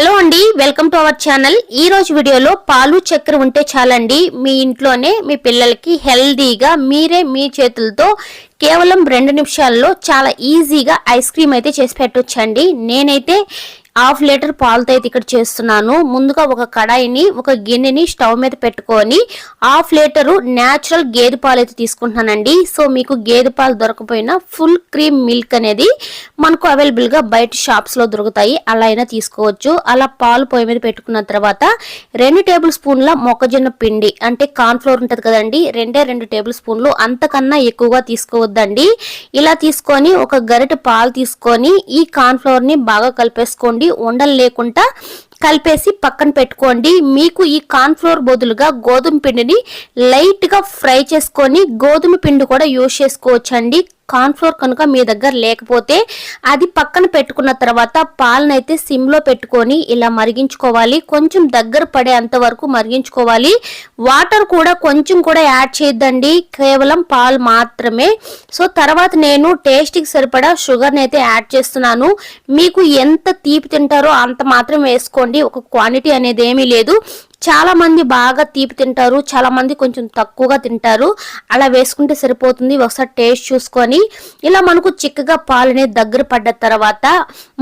Hello అండి welcome to our channel. ఈ రోజు వీడియోలో పాలు చక్కెర ఉంటే చాలండి. మీ ఇంట్లోనే మీ పిల్లలకి హెల్దీగా మీరే మీ చేతులతో కేవలం రెండు నిమిషాల్లో చాలా ఈజీగా ఐస్ క్రీమ్ అయితే చేసి పెట్టొచ్చండి. నేనైతే హాఫ్ లీటర్ పాలతో అయితే ఇక్కడ చేస్తున్నాను. ముందుగా ఒక కడాయిని ఒక గిన్నెని స్టవ్ మీద పెట్టుకొని హాఫ్ లీటరు న్యాచురల్ గేదె పాలు అయితే తీసుకుంటున్నానండి. సో మీకు గేదె పాలు దొరకపోయినా ఫుల్ క్రీమ్ మిల్క్ అనేది మనకు అవైలబుల్గా బయట షాప్స్లో దొరుకుతాయి. అలా అయినా తీసుకోవచ్చు. అలా పాలు పొయ్యి మీద పెట్టుకున్న తర్వాత రెండు టేబుల్ స్పూన్ల మొక్కజొన్న పిండి అంటే కార్న్ఫ్లోర్ ఉంటుంది కదండి రెండే రెండు టేబుల్ స్పూన్లు అంతకన్నా ఎక్కువగా తీసుకోవద్దండి. ఇలా తీసుకొని ఒక గరిటె పాలు తీసుకొని ఈ కార్న్ఫ్లోర్ని బాగా కలిపేసుకోండి. ఉండలు లేకుండా కలిపేసి పక్కన పెట్టుకోండి. మీకు ఈ కార్న్ఫ్లోర్ బదులుగా గోధుమ పిండిని లైట్గా ఫ్రై చేసుకొని గోధుమ పిండి కూడా యూజ్ చేసుకోవచ్చు అండి ఫ్లోర్ కనుక మీ దగ్గర లేకపోతే అది పక్కన పెట్టుకున్న తర్వాత పాలనైతే సిమ్లో పెట్టుకొని ఇలా మరిగించుకోవాలి. కొంచెం దగ్గర పడేంత వరకు మరిగించుకోవాలి. వాటర్ కూడా కొంచెం కూడా యాడ్ చేయొద్దండి. కేవలం పాలు మాత్రమే. సో తర్వాత నేను టేస్ట్కి సరిపడా షుగర్ని అయితే యాడ్ చేస్తున్నాను. మీకు ఎంత తీపి తింటారో అంత మాత్రం వేసుకోండి. ఒక క్వాంటిటీ అనేది ఏమీ లేదు. చాలా మంది బాగా తీపి తింటారు. చాలా మంది కొంచెం తక్కువగా తింటారు. అలా వేసుకుంటే సరిపోతుంది. ఒకసారి టేస్ట్ చూసుకొని. ఇలా మనకు చిక్కగా పాలు అనేది దగ్గర పడ్డ తర్వాత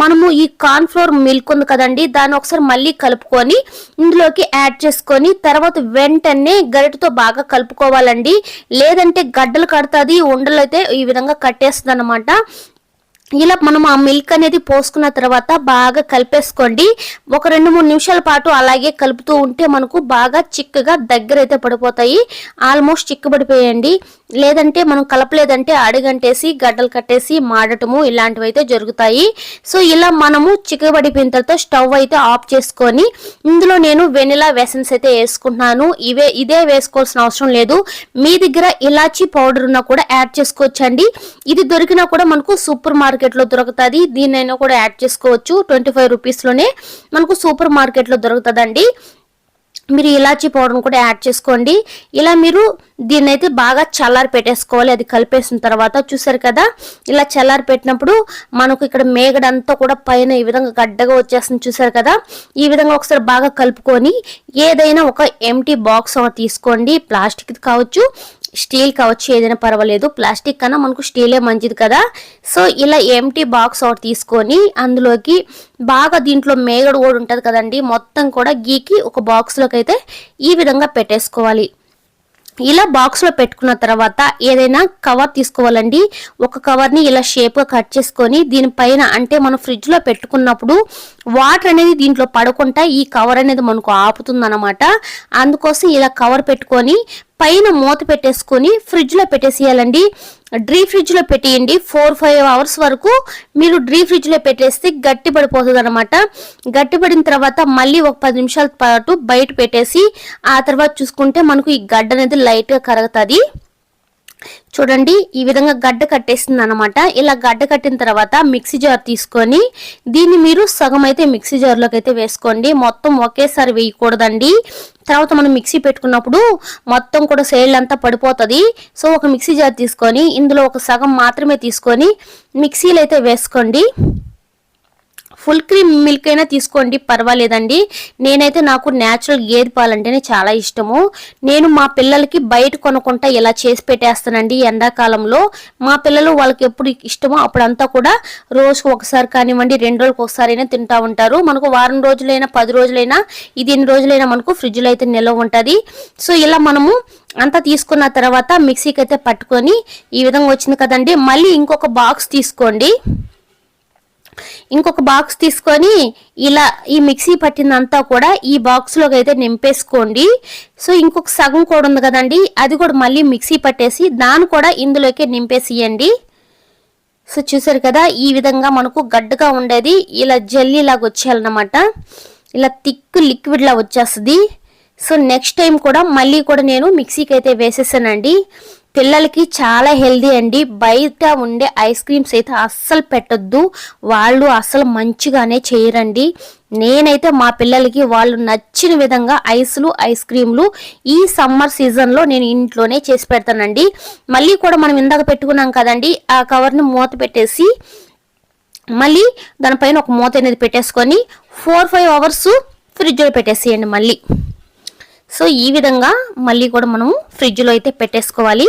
మనము ఈ కార్న్ ఫ్లోర్ మిల్క్ ఉంది కదండి దాన్ని ఒకసారి మళ్ళీ కలుపుకొని ఇందులోకి యాడ్ చేసుకొని తర్వాత వెంటనే గరిటతో బాగా కలుపుకోవాలండి. లేదంటే గడ్డలు కడుతుంది ఉండలు అయితే ఈ విధంగా కట్టేస్తుంది అనమాట ఇలా మనం ఆ మిల్క్ అనేది పోసుకున్న తర్వాత బాగా కలిపేసుకోండి. ఒక రెండు మూడు నిమిషాల పాటు అలాగే కలుపుతూ ఉంటే మనకు బాగా చిక్కగా దగ్గర అయితే పడిపోతాయి. ఆల్మోస్ట్ చిక్కబడిపోయండి. లేదంటే మనం కలపలేదంటే అడుగంటేసి గడ్డలు కట్టేసి మాడటము ఇలాంటివి అయితే జరుగుతాయి. సో ఇలా మనము చిక్కబడిపోయిన తర్వాత స్టవ్ అయితే ఆఫ్ చేసుకొని ఇందులో నేను వెనిలా వెసన్స్ అయితే వేసుకుంటున్నాను. ఇవే ఇదే వేసుకోవాల్సిన అవసరం లేదు. మీ దగ్గర ఇలాచీ పౌడర్ ఉన్నా కూడా యాడ్ చేసుకోవచ్చండి. ఇది దొరికినా కూడా మనకు సూపర్ మార్కెట్ మార్కెట్లో దొరుకుతుంది. దీన్నైనా కూడా యాడ్ చేసుకోవచ్చు. ట్వంటీ ఫైవ్ రూపీస్లోనే మనకు సూపర్ మార్కెట్లో దొరుకుతుందండి. మీరు ఇలాచీ పౌడర్ని కూడా యాడ్ చేసుకోండి. ఇలా మీరు దీన్ని అయితే బాగా చల్లారి పెట్టేసుకోవాలి. అది కలిపేసిన తర్వాత చూసారు కదా ఇలా చల్లారి పెట్టినప్పుడు మనకు ఇక్కడ మేగడంతా కూడా పైన ఈ విధంగా గడ్డగా వచ్చేస్తుంది చూసారు కదా. ఈ విధంగా ఒకసారి బాగా కలుపుకొని ఏదైనా ఒక ఎంటీ బాక్స్ తీసుకోండి. ప్లాస్టిక్ కావచ్చు స్టీల్ కావచ్చు ఏదైనా పర్వాలేదు. ప్లాస్టిక్ కన్నా మనకు స్టీలే మంచిది కదా. సో ఇలా ఎంటీ బాక్స్ ఒకటి తీసుకొని అందులోకి బాగా దీంట్లో మేగడు కూడా ఉంటుంది కదండి. మొత్తం కూడా గీకి ఒక బాక్స్లోకి అయితే ఈ విధంగా పెట్టేసుకోవాలి. ఇలా బాక్స్లో పెట్టుకున్న తర్వాత ఏదైనా కవర్ తీసుకోవాలండి. ఒక కవర్ని ఇలా షేప్గా కట్ చేసుకొని దీనిపైన అంటే మనం ఫ్రిడ్జ్లో పెట్టుకున్నప్పుడు వాటర్ అనేది దీంట్లో పడకుండా ఈ కవర్ అనేది మనకు ఆపుతుంది అందుకోసం ఇలా కవర్ పెట్టుకొని పైన మూత పెట్టేసుకొని ఫ్రిడ్జ్లో పెట్టేసేయాలండి. డ్రీ ఫ్రిడ్జ్లో పెట్టేయండి. ఫోర్ ఫైవ్ అవర్స్ వరకు మీరు డ్రీ ఫ్రిడ్జ్లో పెట్టేస్తే గట్టి పడిపోతుంది అనమాట గట్టి పడిన తర్వాత మళ్ళీ ఒక పది నిమిషాల పాటు బయట పెట్టేసి ఆ తర్వాత చూసుకుంటే మనకు ఈ గడ్డ అనేది లైట్గా కరుగుతుంది. చూడండి ఈ విధంగా గడ్డ కట్టేసింది అనమాట ఇలా గడ్డ కట్టిన తర్వాత మిక్సీ జార్ తీసుకొని దీన్ని మీరు సగం అయితే మిక్సీ జార్లోకి అయితే వేసుకోండి. మొత్తం ఒకేసారి వేయకూడదండి. తర్వాత మనం మిక్సీ పెట్టుకున్నప్పుడు మొత్తం కూడా సేల్ అంతా పడిపోతుంది. సో ఒక మిక్సీ జార్ తీసుకొని ఇందులో ఒక సగం మాత్రమే తీసుకొని మిక్సీలో అయితే వేసుకోండి. ఫుల్ క్రీమ్ మిల్క్ అయినా తీసుకోండి పర్వాలేదండి. నేనైతే నాకు న్యాచురల్ గేదె పాలు అంటేనే చాలా ఇష్టము. నేను మా పిల్లలకి బయట కొనుక్కుంటా ఇలా చేసి పెట్టేస్తానండి ఎండాకాలంలో. మా పిల్లలు వాళ్ళకి ఎప్పుడు ఇష్టమో అప్పుడంతా కూడా రోజుకు ఒకసారి కానివ్వండి రెండు రోజులకు ఒకసారి అయినా తింటా ఉంటారు. మనకు వారం రోజులైనా పది రోజులైనా ఇది ఎన్ని రోజులైనా మనకు ఫ్రిడ్జ్లో అయితే నిల్వ ఉంటుంది. సో ఇలా మనము అంతా తీసుకున్న తర్వాత మిక్సీకి అయితే పట్టుకొని ఈ విధంగా వచ్చింది కదండి. మళ్ళీ ఇంకొక బాక్స్ తీసుకోండి. ఇంకొక బాక్స్ తీసుకొని ఇలా ఈ మిక్సీ పట్టిందంతా కూడా ఈ బాక్స్లోకి అయితే నింపేసుకోండి. సో ఇంకొక సగం కూడా ఉంది కదండి అది కూడా మళ్ళీ మిక్సీ పట్టేసి దాన్ని కూడా ఇందులోకి నింపేసియండి. సో చూసారు కదా ఈ విధంగా మనకు గడ్డగా ఉండేది ఇలా జల్లీ లాగా వచ్చేయాలన్నమాట. ఇలా థిక్ లిక్విడ్లా వచ్చేస్తుంది. సో నెక్స్ట్ టైం కూడా మళ్ళీ కూడా నేను మిక్సీకి అయితే వేసేసానండి. పిల్లలకి చాలా హెల్దీ అండి. బయట ఉండే ఐస్ క్రీమ్స్ అయితే అస్సలు పెట్టొద్దు. వాళ్ళు అస్సలు మంచిగానే చేయరండి. నేనైతే మా పిల్లలకి వాళ్ళు నచ్చిన విధంగా ఐస్లు ఐస్ క్రీమ్లు ఈ సమ్మర్ సీజన్లో నేను ఇంట్లోనే చేసి పెడతానండి. మళ్ళీ కూడా మనం ఇందాక పెట్టుకున్నాం కదండి ఆ కవర్ని మూత పెట్టేసి మళ్ళీ దానిపైన ఒక మూత అనేది పెట్టేసుకొని ఫోర్ ఫైవ్ అవర్స్ ఫ్రిడ్జ్లో పెట్టేసేయండి మళ్ళీ. సో ఈ విధంగా మళ్ళీ కూడా మనం ఫ్రిడ్జ్లో అయితే పెట్టేసుకోవాలి.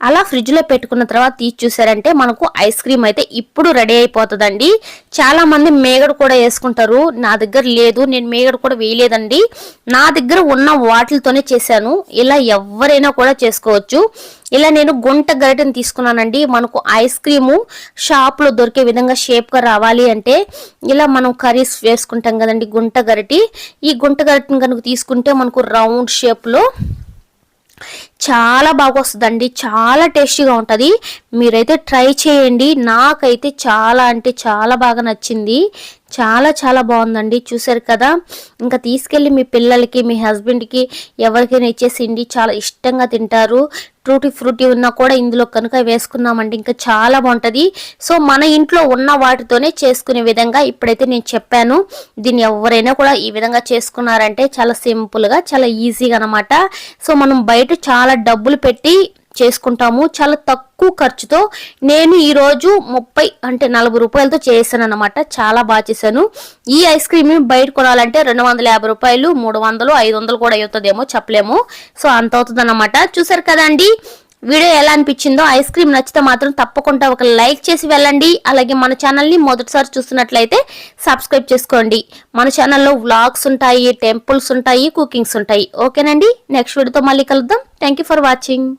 అలా ఫ్రిడ్జ్లో పెట్టుకున్న తర్వాత తీసి చూసారంటే మనకు ఐస్ క్రీమ్ అయితే ఇప్పుడు రెడీ అయిపోతుందండి. చాలామంది మేగడు మేగడ కూడా వేసుకుంటారు. నా దగ్గర లేదు నేను మేగడ కూడా వేయలేదండి. నా దగ్గర ఉన్న వాటిలతోనే చేశాను. ఇలా ఎవరైనా కూడా చేసుకోవచ్చు. ఇలా నేను గుంట గరిటెని తీసుకున్నానండి. మనకు ఐస్ క్రీము షాప్లో దొరికే విధంగా షేప్గా రావాలి అంటే ఇలా మనం కర్రీస్ వేసుకుంటాం కదండి గుంట గరిటి. ఈ గుంట గరిటెని కనుక తీసుకుంటే మనకు రౌండ్ షేప్లో చాలా బాగా వస్తుందండి చాలా టేస్టీగా ఉంటుంది. మీరైతే ట్రై చేయండి. నాకైతే చాలా అంటే చాలా బాగా నచ్చింది. చాలా చాలా బాగుందండి. చూసారు కదా? ఇంకా తీసుకెళ్ళి మీ పిల్లలకి మీ హస్బెండ్కి ఎవరికైనా ఇచ్చేసిండి చాలా ఇష్టంగా తింటారు. ఫ్రూటీ ఫ్రూటీ ఉన్నా కూడా ఇందులో కనుక వేసుకున్నామంటే ఇంకా చాలా బాగుంటుంది. సో మన ఇంట్లో ఉన్న వాటితోనే చేసుకునే విధంగా ఇప్పుడైతే నేను చెప్పాను. దీన్ని ఎవరైనా కూడా ఈ విధంగా చేసుకున్నారంటే చాలా సింపుల్గా చాలా ఈజీగా అనమాట సో మనం బయట చాలా డబ్బులు పెట్టి చేసుకుంటాము. చాలా తక్కువ ఖర్చుతో నేను ఈరోజు ముప్పై అంటే నలభై రూపాయలతో చేశాను అనమాట చాలా బాగా చేశాను. ఈ ఐస్ క్రీమ్ బయట కొనాలంటే రెండు వందల యాభై రూపాయలు మూడు వందలు ఐదు వందలు కూడా అవుతుందేమో చెప్పలేము. సో అంత అవుతుంది అనమాట చూసారు కదండి వీడియో ఎలా అనిపించిందో? ఐస్ క్రీమ్ నచ్చితే మాత్రం తప్పకుండా ఒక లైక్ చేసి వెళ్ళండి. అలాగే మన ఛానల్ని మొదటిసారి చూస్తున్నట్లయితే సబ్స్క్రైబ్ చేసుకోండి. మన ఛానల్లో వ్లాగ్స్ ఉంటాయి టెంపుల్స్ ఉంటాయి కుకింగ్స్ ఉంటాయి. ఓకేనండి? నెక్స్ట్ వీడియోతో మళ్ళీ కలుద్దాం. Thank for watching.